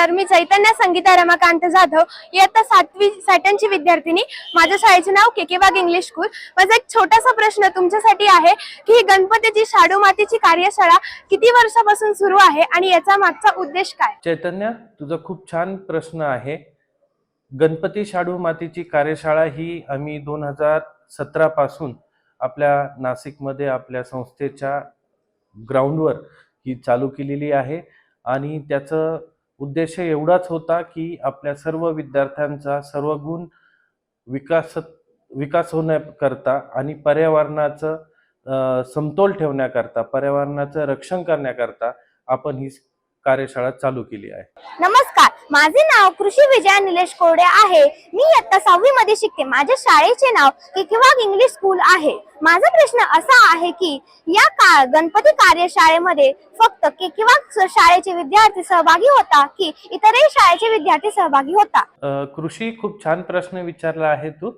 Sir मी चैतन्य संगीता रमाकांत जाधव इयत्ता सातवी साठ्यांची विद्यार्थिनी. माझ्या शाळेचे नाव के के वाघ इंग्लिश स्कूल माझा एक छोटासा प्रश्न तुमच्यासाठी आहे की ही गणपतीची शाडू मातीची कार्यशाळा किती वर्षापासून सुरू आहे आणि याचा मागचा उद्देश काय? चैतन्य तुझा खूप छान प्रश्न आहे. गणपती शाडू मातीची कार्यशाळा ही आम्ही दोन हजार सतरा पासून आपल्या नाशिकमध्ये आपल्या संस्थेच्या ग्राउंडवर ही चालू केलेली आहे. आणि त्याचं उद्देश एवढाच होता की आपल्या सर्व विद्यार्थ्यांचा सर्व गुण विकास विकास होण्याकरता आणि पर्यावरणाचं समतोल ठेवण्याकरता पर्यावरणाचं रक्षण करण्याकरता आपण ही कार्यशाळा चालू केली आहे. नमस्कार माझे नाव कृषी विजया निलेश कोरडे आहे. मी इयत्ता सहावी मध्ये शिकते. माझ्या शाळेचे नाव केकेवाग इंग्लिश स्कूल आहे. माझा प्रश्न असा आहे की या का गणपती कार्यशाळेमध्ये फक्त केकेवाग शाळेचे विद्यार्थी सहभागी होता की इतरही शाळेचे विद्यार्थी सहभागी होता? कृषी खूप छान प्रश्न विचारला आहे तू.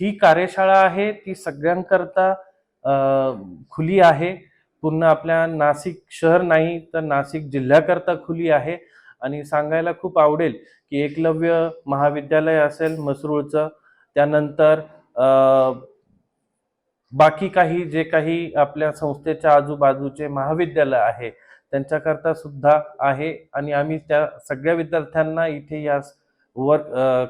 ही कार्यशाळा आहे ती सगळ्यांकरता खुली आहे. पूर्ण आपल्या नाशिक शहर नाही तर नाशिक जिल्ह्याकरता खुली आहे. आणि सांगायला खूप आवडेल की एकलव्य महाविद्यालय असेल मसरूळचं त्यानंतर बाकी काही जे काही आपल्या संस्थेच्या आजूबाजूचे महाविद्यालय आहे त्यांच्याकरता सुद्धा आहे. आणि आम्ही त्या सगळ्या विद्यार्थ्यांना इथे या वर्क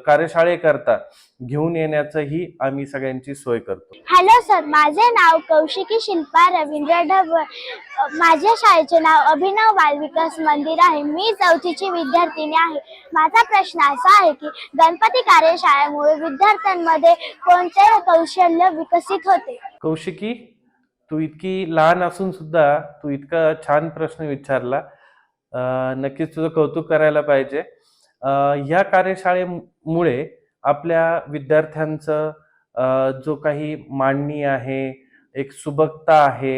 कार्यशाळेकरता घेऊन येण्याचंही आम्ही सगळ्यांची सोय करतो. हॅलो सर माझे नाव कौशिकी शिल्पा रवींद्र ढबळ अ, माझ्या शाळेचे नाव अभिनव बालविकास मंदिर आहे. मी चौथीची विद्यार्थिनी आहे. माझा प्रश्न असा आहे की गणपती कार्यशाळेमुळे विद्यार्थ्यांमध्ये कोणते कौशल्य विकसित होते? कौशिकी तू इतकी लहान असून सुद्धा तू इतका छान प्रश्न विचारला. नक्कीच तुझं कौतुक करायला पाहिजे. ह्या कार्यशाळेमुळे आपल्या विद्यार्थ्यांचं जो काही मांडणी आहे एक सुबकता आहे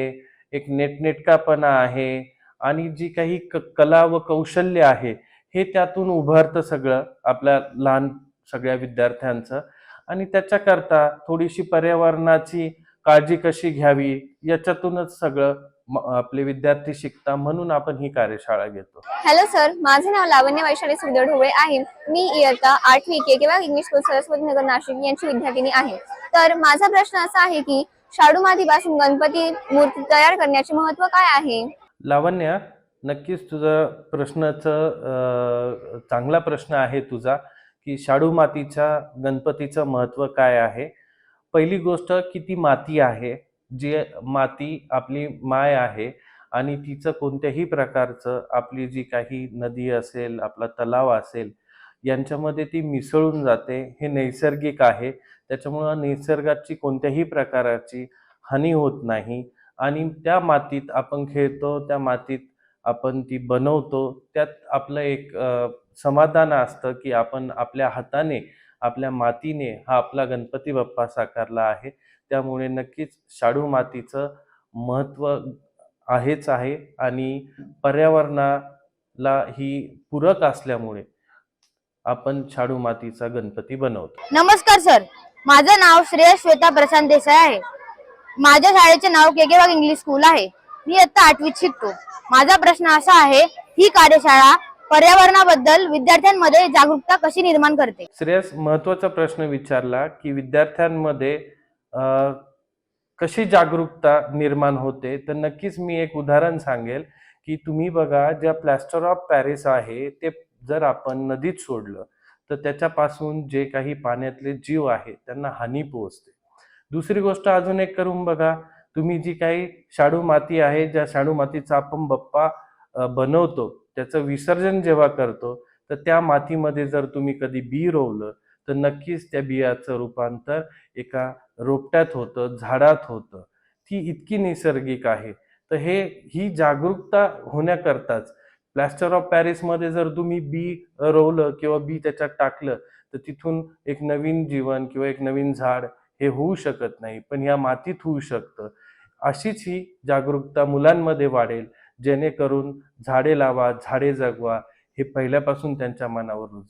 एक नेटनेटकापणा आहे आणि जी काही क कला व कौशल्य आहे हे त्यातून उभारतं सगळं आपल्या लहान सगळ्या विद्यार्थ्यांचं. आणि त्याच्याकरता थोडीशी पर्यावरणाची काळजी कशी घ्यावी याच्यातूनच सगळं आपले विद्यार्थी शिकता म्हणून आपण ही कार्यशाळा घेतो. हॅलो सर माझे नाव लावण्य वैशाली सुखदेव ढोबळे आहे. मी इयत्ता आठवी के किंवा इंग्लिश स्कूल सरस्वती नगर नाशिक यांची विद्यार्थिनी आहे. तर माझा प्रश्न असा आहे की शाडू मातीपासून गणपती मूर्ती तयार करण्याचे महत्त्व काय आहे? लावण्य नक्कीच तुझं प्रश्नाचं चांगला प्रश्न आहे तुझा की शाडू मातीच्या गणपतीचं महत्त्व काय आहे? पहिली गोष्ट की ती माती आहे? जी माती आपली माय आहे आणि तिचं कोणत्याही प्रकारचं आपली जी काही नदी असेल आपला तलाव असेल यांच्यामध्ये ती मिसळून जाते. हे नैसर्गिक आहे. त्याच्यामुळं निसर्गाची कोणत्याही प्रकाराची हानी होत नाही. आणि त्या मातीत आपण खेळतो त्या मातीत आपण ती बनवतो. त्यात आपलं एक समाधान असतं की आपण आपल्या हाताने आपल्या मातीने हा आपला गणपती बाप्पा साकारला आहे. त्यामुळे नक्कीच शाडू मातीचं महत्त्व आहेच आहे आणि पर्यावरणाला ही पूरक असल्यामुळे आपण शाडू मातीचा गणपती बनवतो. नमस्कार सर. माझं नाव श्रेय श्वेता प्रशांत देसाई आहे. माझ्या शाळेचे नाव केगेबाग इंग्लिश स्कूल आहे. मी आता आठवीत शिकतो. माझा प्रश्न असा आहे ही कार्यशाळा पर्यावरणाबद्दल विद्यार्थ्यांमध्ये जागरूकता कशी निर्माण करते? श्रेयस महत्त्वाचा प्रश्न विचारला की विद्यार्थ्यांमध्ये कशी जागरूकता निर्माण होते? तर नक्कीच मी एक उदाहरण सांगेल की तुम्ही बघा ज्या प्लॅस्टर ऑफ पॅरिस आहे ते जर आपण नदीत सोडलं तर त्याच्यापासून जे काही पाण्यातले जीव आहे त्यांना हानी पोहोचते. दुसरी गोष्ट अजून एक करून बघा तुम्ही जी काही शाडू माती आहे ज्या शाडू मातीचा आपण बप्पा बनवतो त्याचं विसर्जन जेव्हा करतो तर त्या मातीमध्ये जर तुम्ही कधी बी रोवलं तर नक्कीच त्या बियाचं रूपांतर एका रोपट्यात होतं झाडात होतं. ती इतकी नैसर्गिक आहे. तर हे ही जागरूकता होण्याकरताच प्लॅस्टर ऑफ पॅरिसमध्ये जर तुम्ही बी रोवलं किंवा बी त्याच्यात टाकलं तर तिथून एक नवीन जीवन किंवा एक नवीन झाड हे होऊ शकत नाही. पण या मातीत होऊ शकतं. अशीच ही जागरूकता मुलांमध्ये वाढेल. जेणेकरून झाडे लावा झाडे जगवा हे पहिल्यापासून त्यांच्या मनावर रुजलं